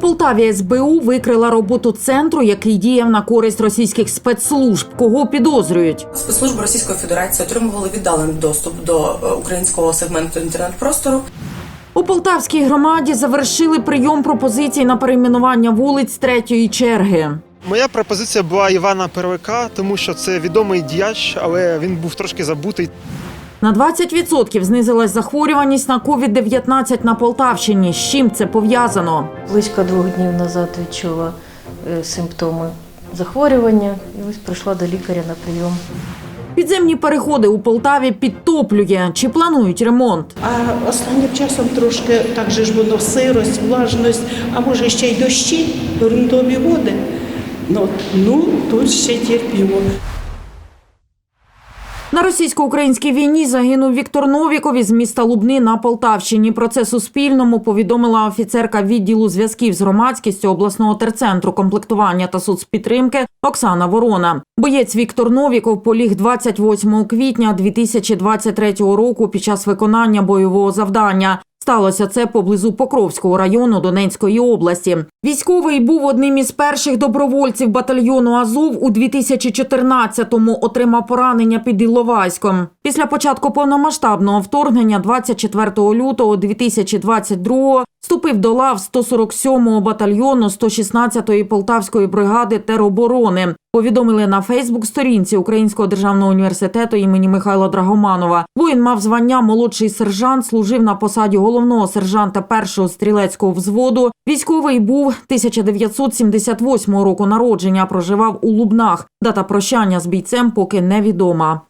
Полтаві СБУ викрила роботу центру, який діяв на користь російських спецслужб. Кого підозрюють? Спецслужби Російської Федерації отримували віддалений доступ до е, українського сегменту інтернет-простору. У Полтавській громаді завершили прийом пропозицій на перейменування вулиць третьої черги. Моя пропозиція була Івана Первика, тому що це відомий діяч, але він був трошки забутий. На 20% знизилась захворюваність на COVID-19 на Полтавщині. З чим це пов'язано? Близько двох днів назад відчула е, симптоми захворювання і ось прийшла до лікаря на прийом. Підземні переходи у Полтаві підтоплює. Чи планують ремонт? А останнім часом трошки так же ж воно сирость, влажність, а може ще й дощі, ґрунтові води. Ну, ну тут ще терпімо. На російсько-українській війні загинув Віктор Новіков із міста Лубни на Полтавщині. Про це Суспільному повідомила офіцерка відділу зв'язків з громадськістю обласного терцентру комплектування та соцпідтримки Оксана Ворона. Боєць Віктор Новіков поліг 28 квітня 2023 року під час виконання бойового завдання. Сталося це поблизу Покровського району Донецької області. Військовий був одним із перших добровольців батальйону Азов у 2014-му. Отримав поранення під Іловайськом. Після початку повномасштабного вторгнення 24 лютого 2022-го вступив до лав 147-го батальйону 116-ї Полтавської бригади тероборони. Повідомили на Фейсбук-сторінці Українського державного університету імені Михайла Драгоманова. Воїн мав звання молодший сержант, служив на посаді головного сержанта першого стрілецького взводу. Військовий був 1978 року народження. Проживав у Лубнах. Дата прощання з бійцем поки невідома.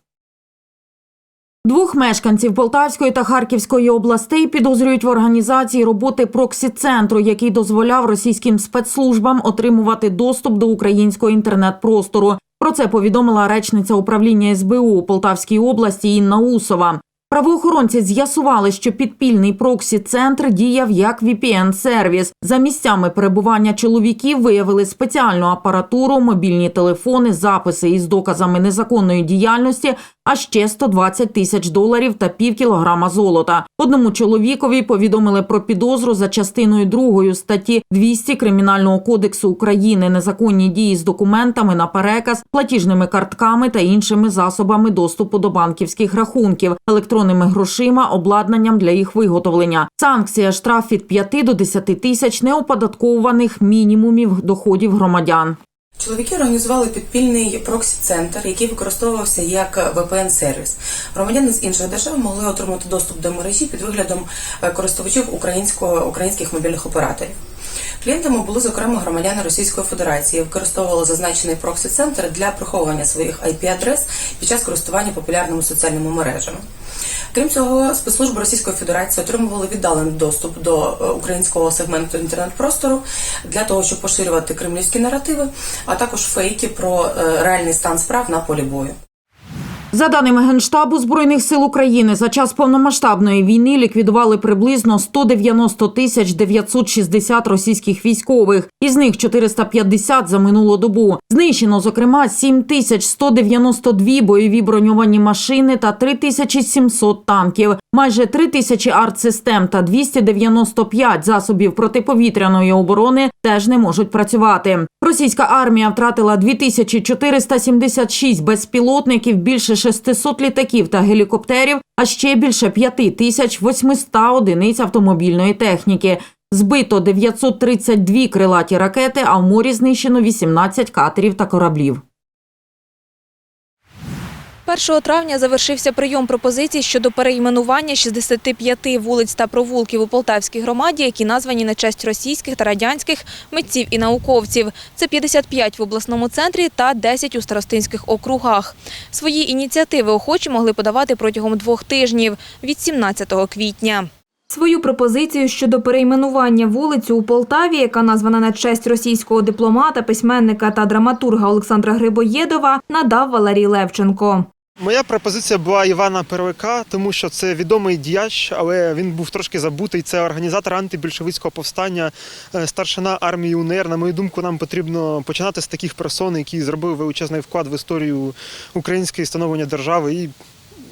Двох мешканців Полтавської та Харківської областей підозрюють в організації роботи проксі-центру, який дозволяв російським спецслужбам отримувати доступ до українського інтернет-простору. Про це повідомила речниця управління СБУ у Полтавській області Інна Усова. Правоохоронці з'ясували, що підпільний проксі-центр діяв як VPN-сервіс. За місцями перебування чоловіків виявили спеціальну апаратуру, мобільні телефони, записи із доказами незаконної діяльності, а ще 120 тисяч доларів та пів кілограма золота. Одному чоловікові повідомили про підозру за частиною другої статті 200 Кримінального кодексу України незаконні дії з документами на переказ, платіжними картками та іншими засобами доступу до банківських рахунків, електронними грошима, обладнанням для їх виготовлення. Санкція штраф від 5 до 10 тисяч неоподатковуваних мінімумів доходів громадян. Чоловіки організували підпільний проксі-центр, який використовувався як VPN-сервіс. Громадяни з інших держав могли отримати доступ до мережі під виглядом е, користувачів українського українських мобільних операторів. Клієнтами були зокрема громадяни Російської Федерації, використовували зазначений проксі-центр для приховування своїх IP-адрес під час користування популярними соціальними мережами. Крім цього, спецслужби Російської Федерації отримували віддалений доступ до е, українського сегменту інтернет-простору для того, щоб поширювати кремлівські наративи, а також фейки про е, реальний стан справ на полі бою. За даними Генштабу Збройних сил України, за час повномасштабної війни ліквідували приблизно 190 тисяч 960 російських військових, із них 450 за минулу добу. Знищено, зокрема, 7 тисяч 192 бойові броньовані машини та 3 тисячі 700 танків, майже 3 тисячі артсистем та 295 засобів протиповітряної оборони теж не можуть працювати. Російська армія втратила 2476 безпілотників, більше 600 літаків та гелікоптерів, а ще більше 5800 одиниць автомобільної техніки. Збито 932 крилаті ракети, а в морі знищено 18 катерів та кораблів. 1 травня завершився прийом пропозицій щодо перейменування 65 вулиць та провулків у Полтавській громаді, які названі на честь російських та радянських митців і науковців. Це 55 в обласному центрі та 10 у старостинських округах. Свої ініціативи охочі могли подавати протягом двох тижнів від 17 квітня. Свою пропозицію щодо перейменування вулицю у Полтаві, яка названа на честь російського дипломата, письменника та драматурга Олександра Грибоєдова, надав Валерій Левченко. Моя пропозиція була Івана Первика, тому що це відомий діяч, але він був трошки забутий. Це організатор антибільшовицького повстання, е, старшина армії УНР. На мою думку, нам потрібно починати з таких персон, які зробили величезний вклад в історію української становлення держави, і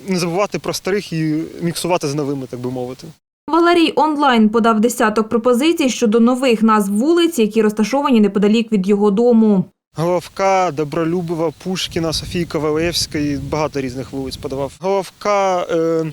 не забувати про старих і міксувати з новими, так би мовити. Валерій онлайн подав десяток пропозицій щодо нових назв вулиць, які розташовані неподалік від його дому. Головка, Добролюбова, Пушкіна, Софійка Валевська і багато різних вулиць подавав. Головка е,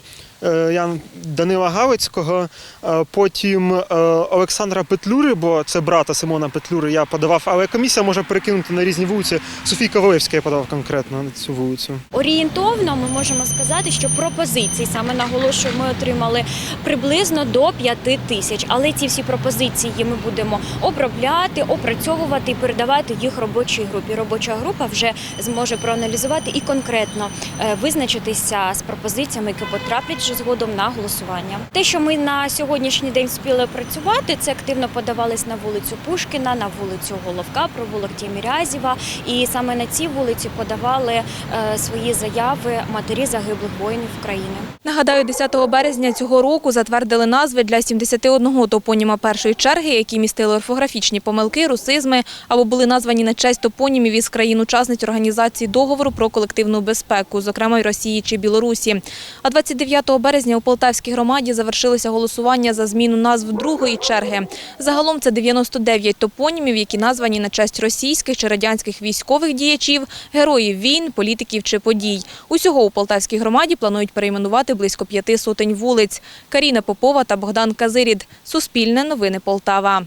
Ян Данила Галицького, е, потім е, Олександра Петлюри, бо це брата Симона Петлюри, я подавав, але комісія може перекинути на різні вулиці. Софійка Валевська я подавав конкретно на цю вулицю. Орієнтовно ми можемо сказати, що пропозицій саме наголошую, ми отримали приблизно до 5 тисяч. Але ці всі пропозиції ми будемо обробляти, опрацьовувати і передавати їх робочій групі. Робоча група вже зможе проаналізувати і конкретно е, визначитися з пропозиціями, які потраплять згодом на голосування. Те, що ми на сьогоднішній день спіли працювати, це активно подавались на вулицю Пушкіна, на вулицю Головка, провулок Тімірязєва. І саме на цій вулиці подавали е, свої заяви матері загиблих воїнів України. Нагадаю, 10 березня цього року затвердили назви для 71 топоніма першої черги, які містили орфографічні помилки, русизми або були названі на честь топонімів із країн-учасниць організації договору про колективну безпеку, зокрема й Росії чи Білорусі. А 29 березня у Полтавській громаді завершилося голосування за зміну назв другої черги. Загалом це 99 топонімів, які названі на честь російських чи радянських військових діячів, героїв війн, політиків чи подій. Усього у Полтавській громаді планують перейменувати близько п'яти сотень вулиць. Каріна Попова та Богдан Казирід. Суспільне новини Полтава.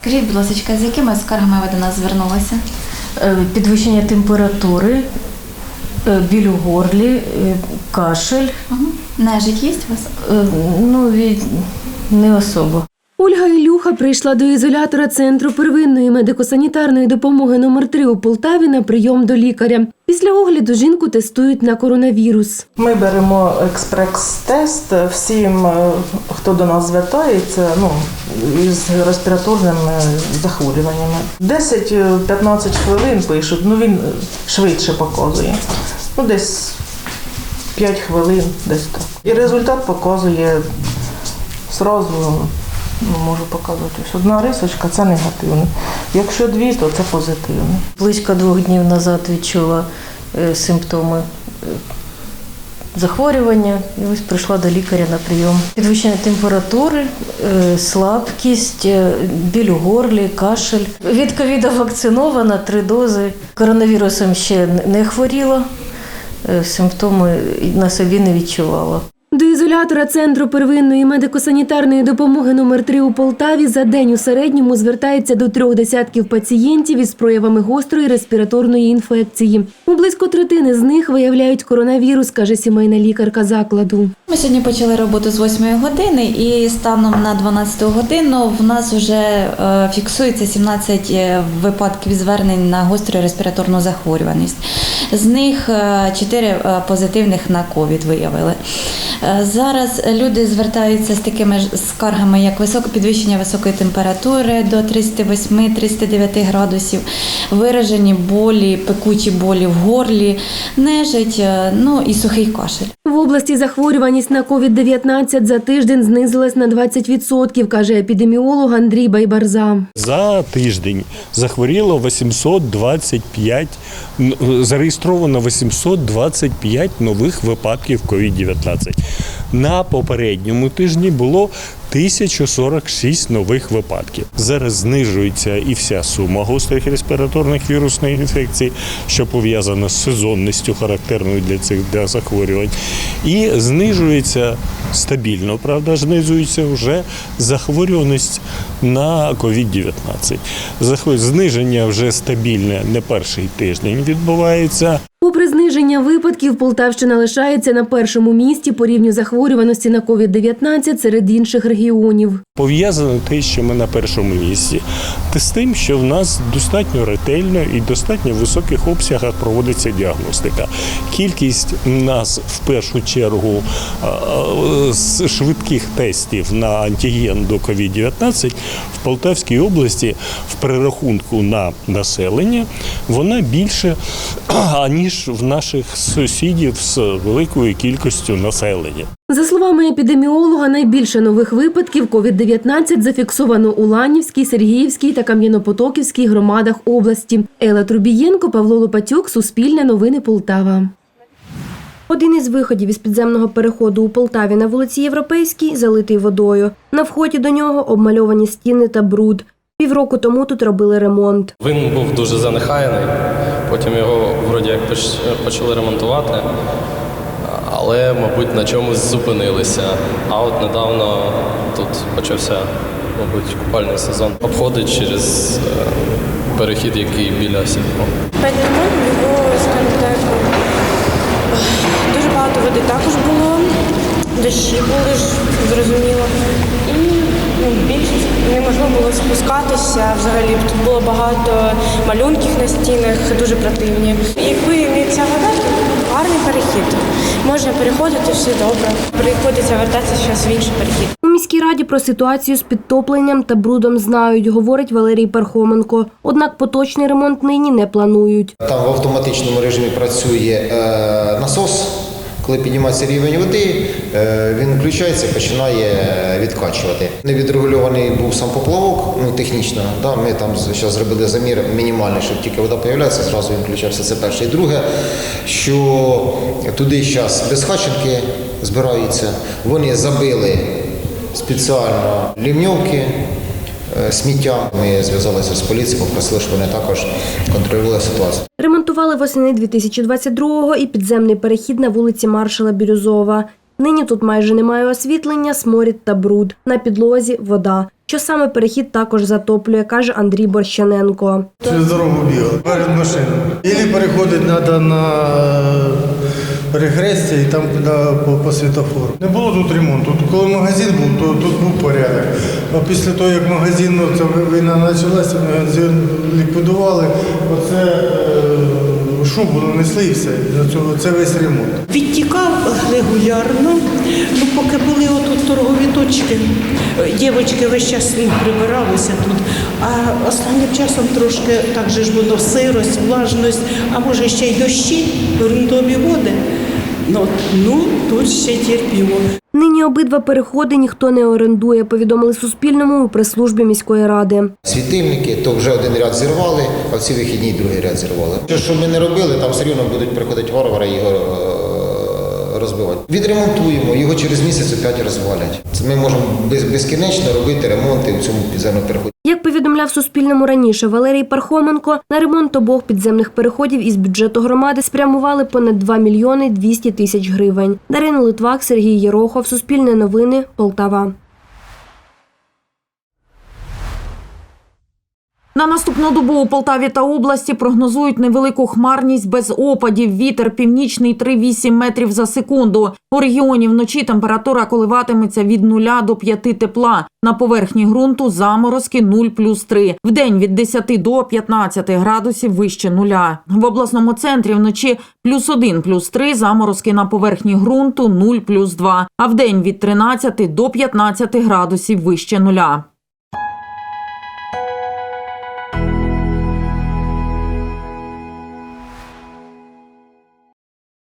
Скажіть, будь ласка, з якими скаргами ви до нас звернулися? Е, Підвищення температури, біль у горлі, е, кашель. Угу. Нежить є у вас? Е, Ну, не особо. Ольга Ілюха прийшла до ізолятора центру первинної медико-санітарної допомоги номер 3 у Полтаві на прийом до лікаря. Після огляду жінку тестують на коронавірус. Ми беремо експрес-тест всім, е, хто до нас звертається, ну, із респіраторними захворюваннями. 10-15 хвилин пишуть, ну він швидше показує. Ну, десь 5 хвилин, десь так. І результат показує зразу, можу показувати. Ось одна рисочка це негативний. Якщо дві, то це позитивний. Близько двох днів назад відчула е, симптоми е, захворювання і ось прийшла до лікаря на прийом. Підвищення температури, е, слабкість, біль у горлі, кашель. Від ковіда вакцинована три дози. Коронавірусом ще не хворіла, симптоми на собі не відчувала. До центру первинної медико-санітарної допомоги номер 3 у Полтаві за день у середньому звертається до трьох десятків пацієнтів із проявами гострої респіраторної інфекції. У близько третини з них виявляють коронавірус, каже сімейна лікарка закладу. Ми сьогодні почали роботу з 8 години і станом на 12 годину в нас вже е, фіксується 17 е, випадків звернень на гостру респіраторну захворюваність. З них 4 позитивних на ковід виявили. Е, Зараз люди звертаються з такими ж скаргами, як високе підвищення високої температури до 38-39 градусів, виражені болі, пекучі болі в горлі, нежить, е, ну і сухий кашель. В області захворюваність на COVID-19 за тиждень знизилась на 20%, каже епідеміолог Андрій Байбарза. За тиждень захворіло 825, н- зареєстровано 825 нових випадків COVID-19. На попередньому тижні було 1046 нових випадків. Зараз знижується і вся сума гострих респіраторних вірусних інфекцій, що пов'язана з сезонністю, характерною для цих для захворювань, і знижується стабільно, правда, знижується вже захворюваність на COVID-19. Захворю- Зниження вже стабільне не перший тиждень відбувається. Попри зниження випадків, Полтавщина лишається на першому місці по рівню захворюваності на COVID-19 серед інших регіонів. Пов'язано те, що ми на першому місці, те з тим, що в нас достатньо ретельно і достатньо в високих обсягах проводиться діагностика. Кількість нас в першу чергу з швидких тестів на антиген до COVID-19 в Полтавській області в перерахунку на населення вона більше аніж в наших сусідів з великою кількістю населення. За словами епідеміолога, найбільше нових випадків COVID-19 зафіксовано у Ланівській, Сергіївській та Кам'янопотоківській громадах області. Елла Трубієнко, Павло Лопатюк, Суспільне новини Полтава. Один із виходів із підземного переходу у Полтаві на вулиці Європейській залитий водою. На вході до нього обмальовані стіни та бруд. Півроку тому тут робили ремонт. Він був дуже занехаяний, потім його вроді як почали ремонтувати, але, мабуть, на чомусь зупинилися. А от недавно тут почався, мабуть, купальний сезон. Обходить через е, перехід, який біля сільпо. Перед ремонтом його, скажімо так, дуже багато води також було, дощі були ж, зрозуміло. Ну, більшість неможливо було спускатися. Взагалі тут було багато малюнків на стінах, дуже противні. Якби не ця вода, то гарний перехід. Можна переходити, все добре. Приходиться вертатися зараз в інший перехід. У міській раді про ситуацію з підтопленням та брудом знають, говорить Валерій Пархоменко. Однак поточний ремонт нині не планують. Там в автоматичному режимі працює е, насос. Коли піднімається рівень води, е, він включається і починає відкачувати. Невідрегульований був сам поплавок, ну технічно. Да, ми там зараз зробили замір мінімальний, щоб тільки вода з'являється, зразу він включався. Це перше. І друге, що туди зараз безхаченки збираються, вони забили спеціально лівньовки. е, Сміття ми зв'язалися з поліцією, попросили, щоб вони також контролювали ситуацію. Ремонтували восени 2022-го і підземний перехід на вулиці Маршала Бірюзова. Нині тут майже немає освітлення, сморід та бруд. На підлозі вода. Що саме перехід також затоплює, каже Андрій Борщаненко. Через дорогу бігали перед машиною. Ілі переходить треба на перехрестя і там по, по світофору. Не було тут ремонту. Коли магазин був, то тут був порядок. А після того, як магазин, ну, це війна почалася, магазин ліквідували, оце е, шубу нанесли і все. Це, весь ремонт. Відтікав регулярно, ну поки були отут торгові точки. е, Дівчатки весь час ну, прибиралися тут. А останнім часом трошки так же ж воно сирость, влажність, а може ще й дощі, ґрунтові води. Ну, ну тут ще терпімо. Нині обидва переходи ніхто не орендує, повідомили Суспільному у прес-службі міської ради. Світильники, то вже один ряд зірвали, а всі ці вихідні другий ряд зірвали. Що, що ми не робили, там все рівно будуть приходити варвари і розбивати. Відремонтуємо, його через місяць опять розвалять. Це ми можемо без, безкінечно робити ремонти в цьому підземному переході. Як повідомляв Суспільному раніше Валерій Пархоменко, на ремонт обох підземних переходів із бюджету громади спрямували понад 2 мільйони 200 тисяч гривень. Дарина Литвак, Сергій Єрохов, Суспільне новини, Полтава. На наступну добу у Полтаві та області прогнозують невелику хмарність без опадів. Вітер північний 3,8 метрів за секунду. У регіоні вночі температура коливатиметься від 0 до 5 тепла. На поверхні ґрунту заморозки 0 плюс 3. Вдень від 10 до 15 градусів вище нуля. В обласному центрі вночі плюс 1 плюс 3, заморозки на поверхні ґрунту 0 плюс 2. А вдень від 13 до 15 градусів вище нуля.